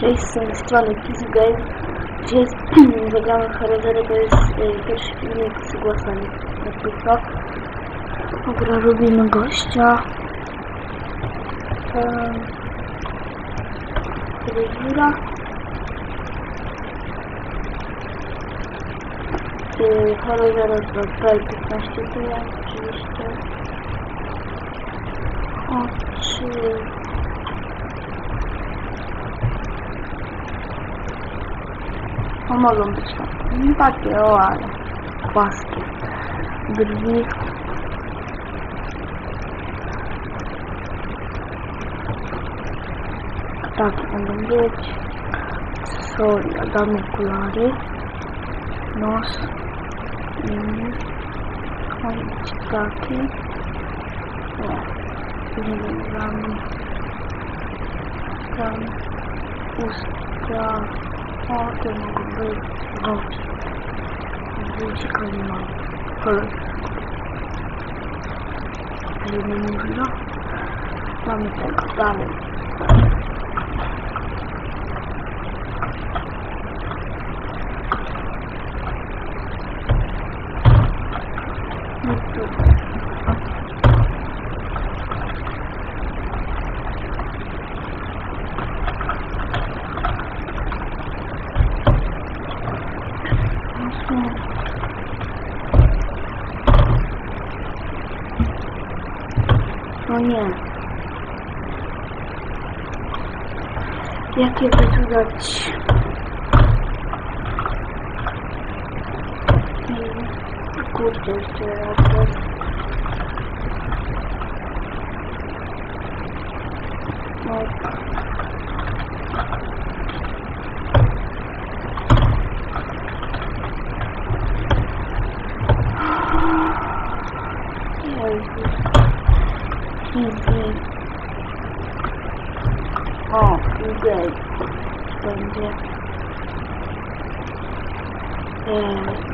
Cześć, z tej strony Kiss Game. Dzisiaj zagramy w Herozery, to jest y, pierwszy filmik z głosem jakby co. Dobra, robimy gościa. Um, Regira. Y, Herozery to PL15 tyle, oczywiście. Oczy. No mogą być nie takie, o ale płaskie. Brwi. Takie będą być. Sorry, damy okulary. Nos. I być taki. O, nie damy. Tam. Usta. O, to mogą być gości. Zdjęcika nie mam. Ale... Ale nie mówiła. Mamy tego dalej. No tu. No nie. Jakie by tu dać? Kurczę, jeszcze raz. No. Jezu. Easy. O, Google. Będzie. Eee.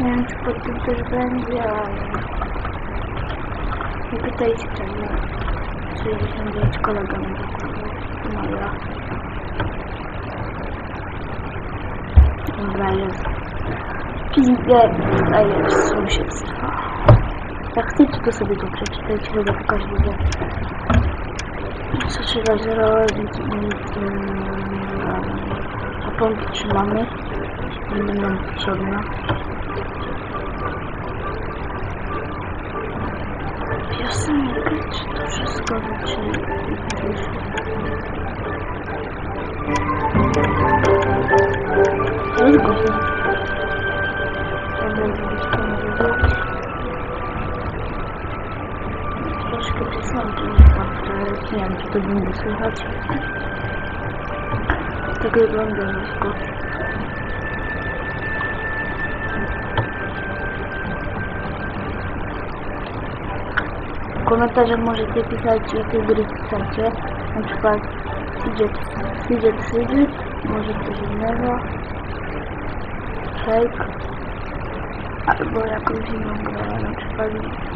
Nie wiem, czy pod tym też będzie, ale... Nie pytajcie czemu. 69 kolega dokupił. No ja. Dobra, jest. Pizgę, a jest sąsiedztwa. Jak chcecie, to sobie to przeczytajcie, chyba to każdy wie. Co trzeba zrobić? Nic, A pompki trzymamy. Będą nam potrzebne. Piosenkę, czy to wszystko, czy... To nie wiem, czy to będzie słychać. Tak wygląda nisko. W komentarzach możecie pisać, jakie gry chcecie. Na przykład Fidget, Fidget Fidget, może coś innego. Shake albo jakąś inną grę, na przykład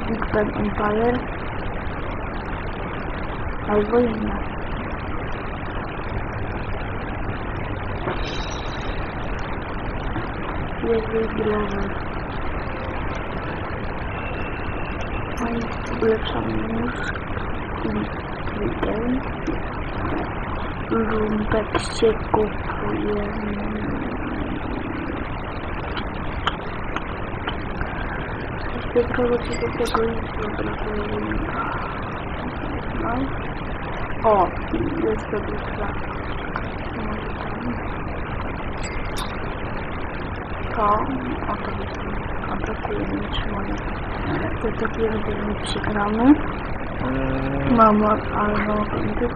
Big Ben Empire albo inne. Jest wygrany. No i ulepszamy mózg i trigger. Lumpek się kupuje. Tylko ci do tego nie brakuje. No. O, jest to duża. To, o to. A brakuje mi trzymania. To takie będziemy przegramy. No, będę...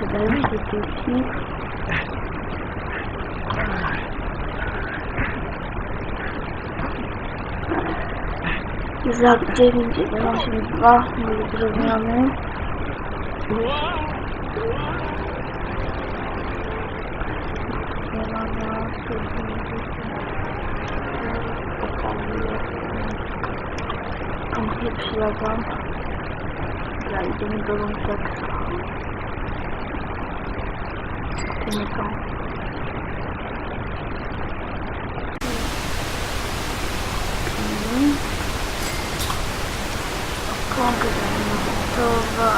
Wydaje się dzieci. Za 9182 były zrobione. Nie ma na Nie przylazłam. Dobra, idziemy do Lumpleksa. Kupimy to. Gotowa.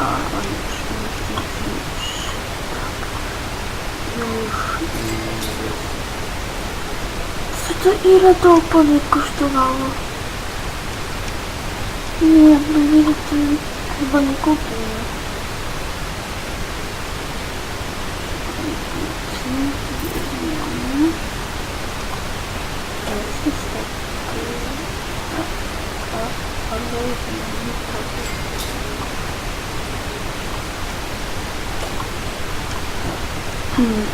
Już, już, już. Co to ile to opony kosztowało? Nie, no nie to chyba nie kupię. Hmm.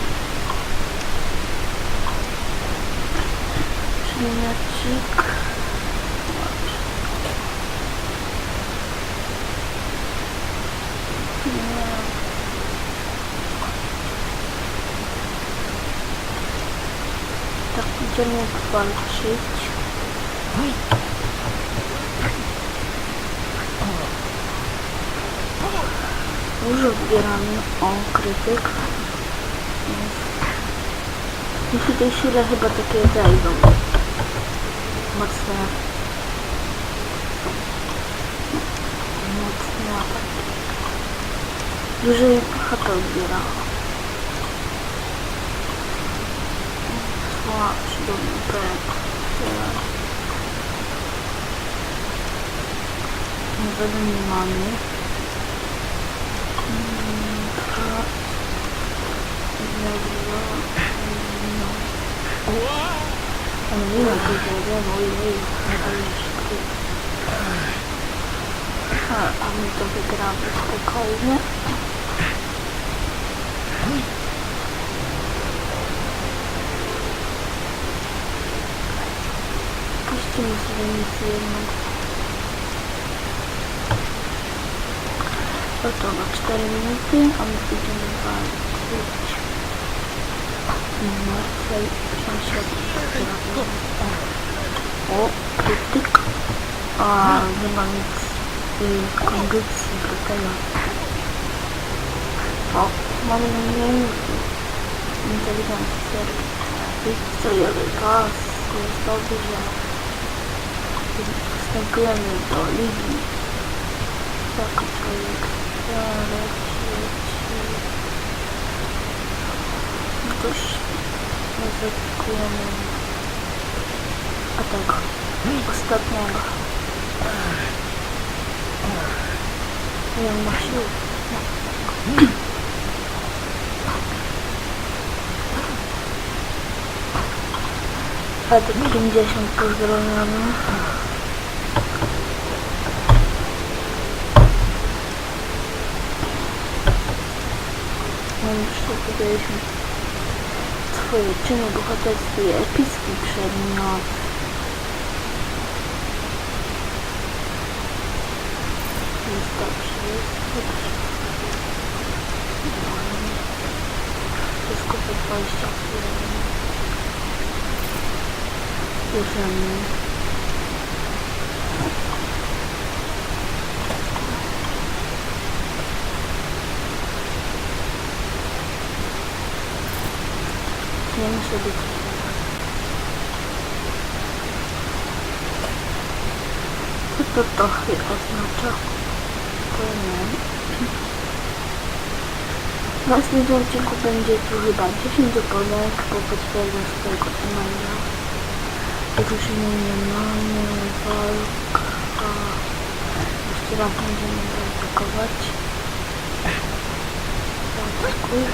Przymiotcik. Nie. Tak będziemy walczyć. Dużo zbieramy. O, krytyk. Jeśli tej sile chyba takie zejdą. Mocne. Mocne ataki. Dużej HP odbiera. Słabszy do. Nie nie mamy. Mm, dwa. Dobra. No. Ale nie ma tego, wiem, ojej, ale szybko. A, a my to wygramy spokojnie. Puścimy sobie misję jedną. Oto na 4 minuty, a my będziemy walczyć. Martwej sąsiadów. O, krytyk. A, nie ma nic y, kondycji do tego. O, mamy na minuty. Inteligencja. Historiowy pas. Jest dobrze. Wstępujemy do ligi. Taki projekt. Leci, leci. Dość ryzykujemy ataku ostatniego. Nie ma sił. A to 50 pozdrowiamy. Już to powiedzieliśmy Twoje czyny bohaterskie epicki przedmiot. Jest dobrze, jest dobrze. Wszystko po 20 chwil. Bierzemy. Wiemy sobie Co to trochę oznacza? To nie. W następnym odcinku będzie tu chyba 10 oponek, bo potwierdzę swojego maila. Drużyny nie mamy, walka. Jeszcze raz będziemy zaatakować. Zaatakuj.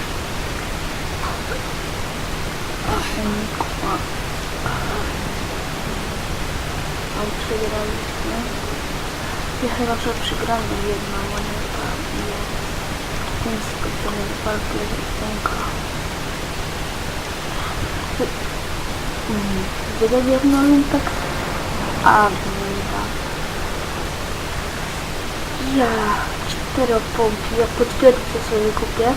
Unikła. Ale przegraliśmy. I chyba, że przegramy jedna moneta i jest. Więc skończymy walkę z ręka. Wydać jedno lumpek. A, wyda. Ja, cztery pompi. Ja potwierdzę sobie kupię.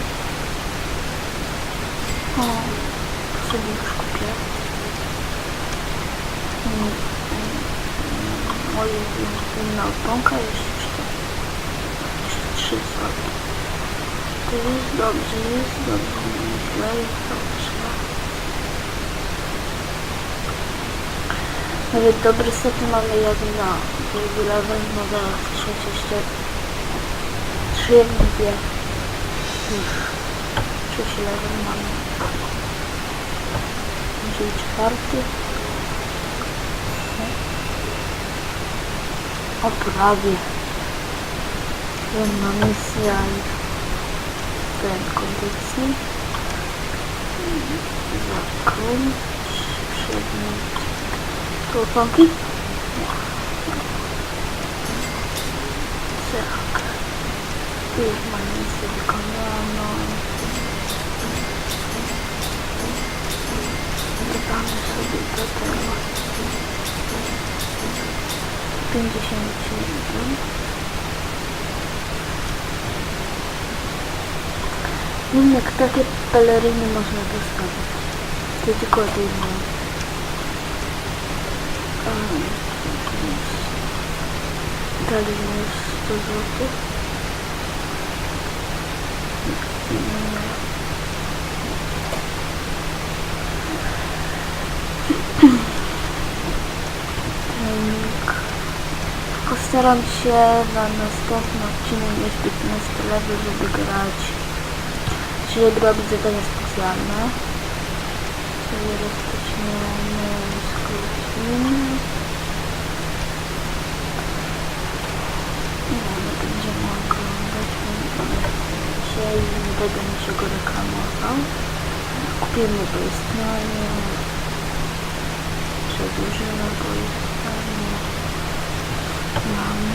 O, sobie już kupię. Moje inna oponka, cztery. Jeszcze trzy złote. To jest dobrze, jest dobrze, nie źle, jest dobrze. Nawet dobre sety mamy jak na zaraz trzecie jeszcze trzy jak dwie. Już. Trzeci level mamy. Czyli czwarty. O prawie. Jedna misja i ten kondycji. Zakończ przedmiot. Tu. Tak. Tu już 51. Wiem jak takie peleryny można dostawać. To tylko tej nie. Dali mi 100 zł. Postaram się na następny odcinek mieć 15 level, żeby grać, czyli robić zadania specjalne. Czyli rozpoczniemy z godziny. Nie będziemy oglądać, dzisiaj nie będę niczego reklamował. Kupimy to istnienie, przedłużymy to istnienie. Mamy.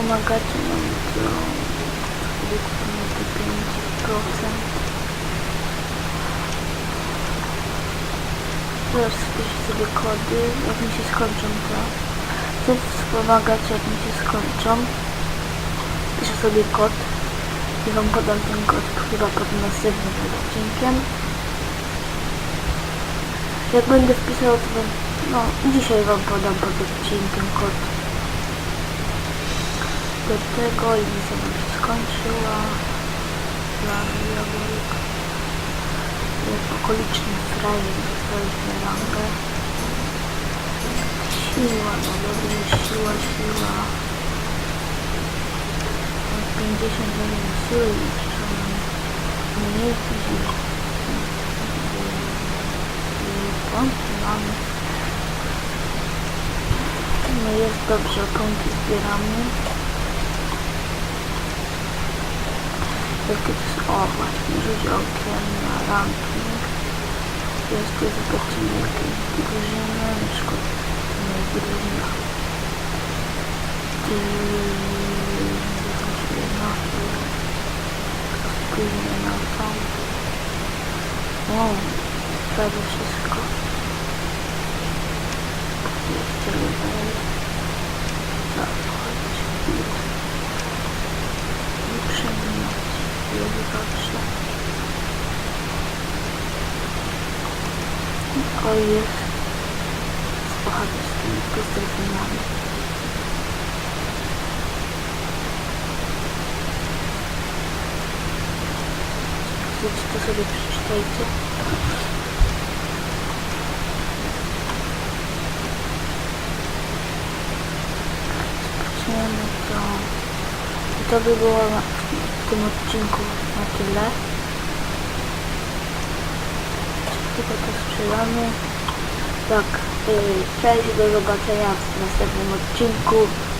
Pomagacie nam do 5%. Teraz wpiszę sobie kody, jak mi się skończą to. Chcę wspomagać jak mi się skończą. Piszę sobie kod i wam podam ten kod chyba pod następnym odcinkiem. Jak będę wpisał to wam, no dzisiaj wam podam pod odcinkiem kod do tego i nam się skończyła. Plan jabłek. Okoliczny frajer dostaliśmy rangę. Siła, no dobrze, siła, siła. 51 siły jeszcze mniej. Pompki mamy. No jest dobrze, pompki zbieramy. Jakie to jest, o właśnie, rzuć okiem na ranking. Jest tu zobaczymy jakieś drużyny, na przykład moja drużyna. Spójrzmy na to. Wow, prawie wszystko. Jeszcze Z tymi pozdrowieniami. Chcecie to sobie przeczytajcie. Zaczniemy to. I to by było w tym odcinku na tyle. To sprzedamy. Tak, yy, cześć, do zobaczenia w następnym odcinku.